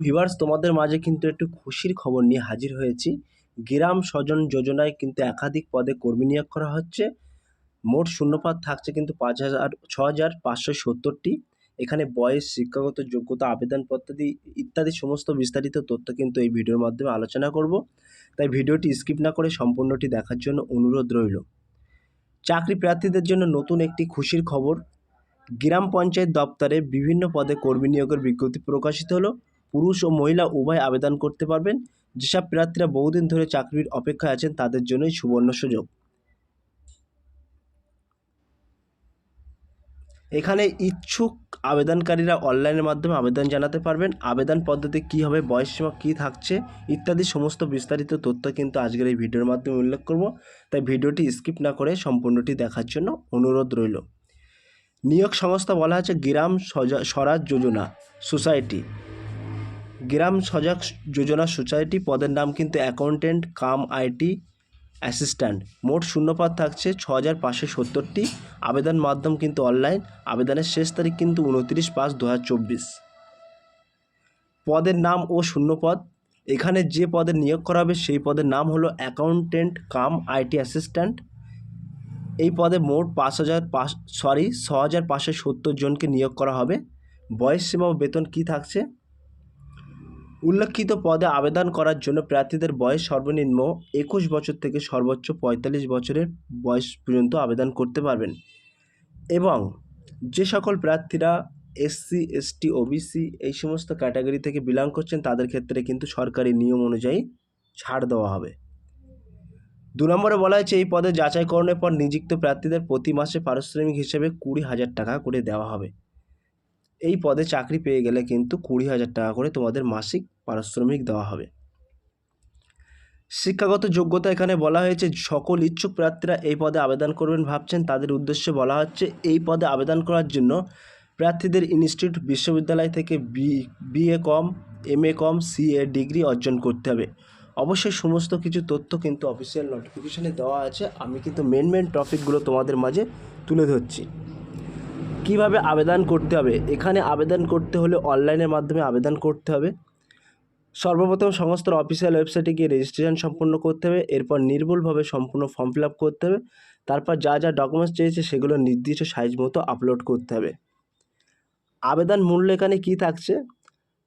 Viewers তোমাদের মাঝে কিন্তু একটু খুশির খবর নিয়ে হাজির হয়েছি। গ্রাম স্বজন যোজনায় কিন্তু একাধিক পদে কর্মী নিয়োগ করা হচ্ছে। মোট শূন্যপাত থাকছে কিন্তু পাঁচ হাজার, ছ হাজার পাঁচশো সত্তরটি। এখানে বয়স, শিক্ষাগত যোগ্যতা আবেদন পদ্ধতি ইত্যাদি সমস্ত বিস্তারিত তথ্য কিন্তু এই ভিডিওর মাধ্যমে আলোচনা করব। তাই ভিডিওটি স্কিপ না করে সম্পূর্ণটি দেখার জন্য অনুরোধ রইল। চাকরি প্রার্থীদের জন্য নতুন একটি খুশির খবর। গ্রাম পঞ্চায়েত দপ্তরে বিভিন্ন পদে কর্মী নিয়োগের বিজ্ঞপ্তি প্রকাশিত হলো। পুরুষ ও মহিলা উভয় আবেদন করতে পারবেন। যেসব প্রার্থীরা বহুদিন ধরে চাকরির অপেক্ষায় আছেন, তাদের জন্যই সুবর্ণ সুযোগ। এখানে ইচ্ছুক আবেদনকারীরা অনলাইনের মাধ্যমে আবেদন জানাতে পারবেন। আবেদন পদ্ধতি কী হবে, বয়সসীমা কী থাকছে, ইত্যাদি সমস্ত বিস্তারিত তথ্য কিন্তু আজকের এই ভিডিওর মাধ্যমে উল্লেখ করব। তাই ভিডিওটি স্কিপ না করে সম্পূর্ণটি দেখার জন্য অনুরোধ রইল। নিয়োগ সংস্থা বলা হচ্ছে গ্রাম স্বরাজ যোজনা সোসাইটি। গ্রাম সজাগ যোজনা সোসাইটি, পদের নাম কিন্তু অ্যাকাউন্টেন্ট, কাম আইটি অ্যাসিস্ট্যান্ট। মোট শূন্যপদ থাকছে ছ হাজার পাঁচশো সত্তরটি। আবেদন মাধ্যম কিন্তু অনলাইন। আবেদনের শেষ তারিখ কিন্তু উনত্রিশ পাঁচ দু পদের নাম ও শূন্যপদ। এখানে যে পদে নিয়োগ করা হবে, সেই পদের নাম হলো অ্যাকাউন্টেন্ট, কাম আইটি অ্যাসিস্ট্যান্ট। এই পদে মোট পাঁচ হাজার পাঁচ, সরি ছ হাজার পাঁচশো সত্তর জনকে নিয়োগ করা হবে। বয়স সীমা ও বেতন কী থাকছে? উল্লেখিত পদে আবেদন করার জন্য প্রার্থীদের বয়স সর্বনিম্ন একুশ বছর থেকে সর্বোচ্চ পঁয়তাল্লিশ বছরের বয়স পর্যন্ত আবেদন করতে পারবেন। এবং যে সকল প্রার্থীরা এসসি এসটি ওবিসি এই সমস্ত ক্যাটাগরি থেকে বিলং করছেন, তাদের ক্ষেত্রে কিন্তু সরকারি নিয়ম অনুযায়ী ছাড় দেওয়া হবে। দু নম্বরে বলা হয়েছে, এই পদে যাচাইকরণের পর নিযুক্ত প্রার্থীদের প্রতি মাসে পারিশ্রমিক হিসেবে কুড়ি হাজার টাকা করে দেওয়া হবে। এই পদে চাকরি পেয়ে গেলে কিন্তু কুড়ি হাজার টাকা করে তোমাদের মাসিক পারিশ্রমিক দেওয়া হবে। শিক্ষাগত যোগ্যতা এখানে বলা হয়েছে, সকল ইচ্ছুক প্রার্থীরা এই পদে আবেদন করবেন ভাবছেন। তাদের উদ্দেশ্যে বলা হচ্ছে, এই পদে আবেদন করার জন্য প্রার্থীদের ইনস্টিটিউট, বিশ্ববিদ্যালয় থেকে B, BA com M A কম, সিএ ডিগ্রি অর্জন করতে হবে। অবশ্যই সমস্ত কিছু তথ্য কিন্তু অফিসিয়াল নোটিফিকেশানে দেওয়া আছে। আমি কিন্তু মেন মেন টপিকগুলো তোমাদের মাঝে তুলে ধরছি। কীভাবে আবেদন করতে হবে? এখানে আবেদন করতে হলে অনলাইনের মাধ্যমে আবেদন করতে হবে। সর্বপ্রথম সমস্ত অফিসিয়াল ওয়েবসাইটে গিয়ে রেজিস্ট্রেশন সম্পূর্ণ করতে হবে। এরপর নির্ভুলভাবে সম্পূর্ণ ফর্ম ফিল করতে হবে। তারপর যা যা ডকুমেন্টস চেয়েছে সেগুলো নির্দিষ্ট সাইজ মতো আপলোড করতে হবে। আবেদন মূল্য এখানে কী থাকছে?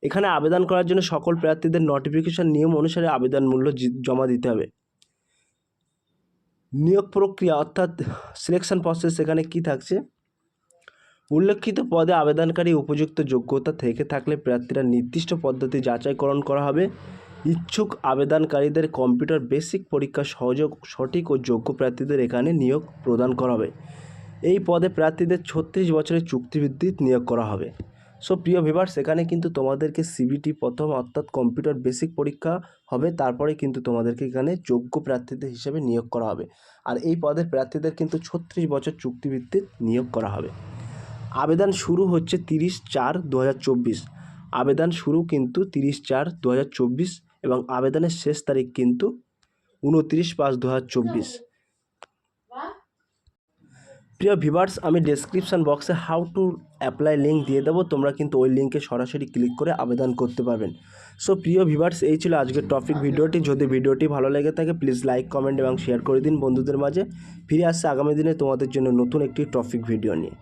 এখানে আবেদন করার জন্য সকল প্রার্থীদের নোটিফিকেশন নিয়ম অনুসারে আবেদন মূল্য জমা দিতে হবে। নিয়োগ প্রক্রিয়া অর্থাৎ সিলেকশন প্রসেস এখানে কী থাকছে? উল্লেখিত পদে আবেদনকারী উপযুক্ত যোগ্যতা থেকে থাকলে প্রার্থীরা নির্দিষ্ট পদ্ধতি যাচাইকরণ করা হবে। ইচ্ছুক আবেদনকারীদের কম্পিউটার বেসিক পরীক্ষা সহযোগ, সঠিক ও যোগ্য প্রার্থীদের এখানে নিয়োগ প্রদান করা হবে। এই পদে প্রার্থীদের ছত্রিশ বছরের চুক্তিভিত্তিক নিয়োগ করা হবে। সো, প্রিয় ভিভার্স এখানে কিন্তু তোমাদেরকে সিবিটি প্রথম অর্থাৎ কম্পিউটার বেসিক পরীক্ষা হবে, তারপরে কিন্তু তোমাদেরকে এখানে যোগ্য প্রার্থীদের হিসেবে নিয়োগ করা হবে। আর এই পদের প্রার্থীদের কিন্তু ছত্রিশ বছর চুক্তিভিত্তিক নিয়োগ করা হবে। আবেদন শুরু হচ্ছে তিরিশ চার দু আবেদন শুরু কিন্তু তিরিশ চার দু এবং আবেদনের শেষ তারিখ কিন্তু উনত্রিশ পাঁচ দু প্রিয় ভিভার্স আমি ডেসক্রিপশন বক্সে হাউ টু অ্যাপ্লাই লিঙ্ক দিয়ে দেবো। তোমরা কিন্তু ওই লিঙ্কে সরাসরি ক্লিক করে আবেদন করতে পারবেন। সো প্রিয় ভিভার্স এই ছিল আজকের টপিক ভিডিওটি। যদি ভিডিওটি ভালো লেগে থাকে প্লিজ লাইক কমেন্ট এবং শেয়ার করে দিন বন্ধুদের মাঝে। ফিরে আসছে আগামী দিনে তোমাদের জন্য নতুন একটি টপিক ভিডিও নিয়ে।